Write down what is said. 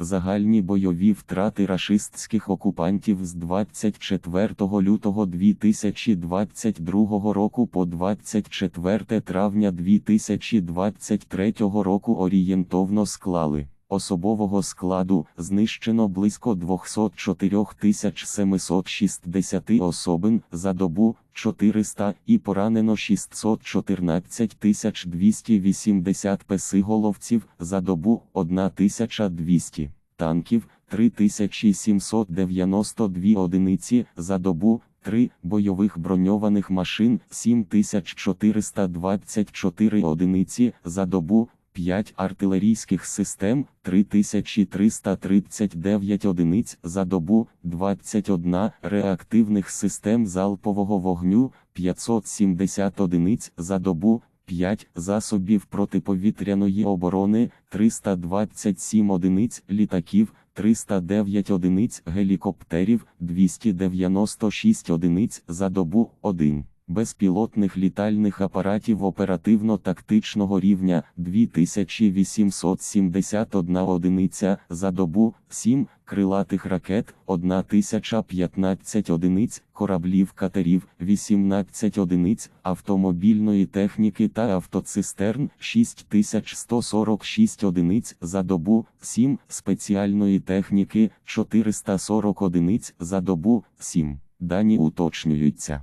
Загальні бойові втрати рашистських окупантів з 24 лютого 2022 року по 24 травня 2023 року орієнтовно склали. Особового складу знищено близько 204 760 особин за добу 400 і поранено 614 280 песиголовців за добу 1200 танків 3792 одиниці за добу 3 бойових броньованих машин 7424 одиниці за добу 5 артилерійських систем 3339 одиниць за добу, 21 реактивних систем залпового вогню 570 одиниць за добу, 5 засобів протиповітряної оборони 327 одиниць літаків. 309 одиниць гелікоптерів, 296 одиниць за добу 1 безпілотних літальних апаратів оперативно-тактичного рівня 2871 одиниця за добу, 7 крилатих ракет, 1015 одиниць, кораблів катерів, 18 одиниць, автомобільної техніки та автоцистерн, 6146 одиниць за добу, 7 спеціальної техніки, 440 одиниць за добу, 7. Дані уточнюються.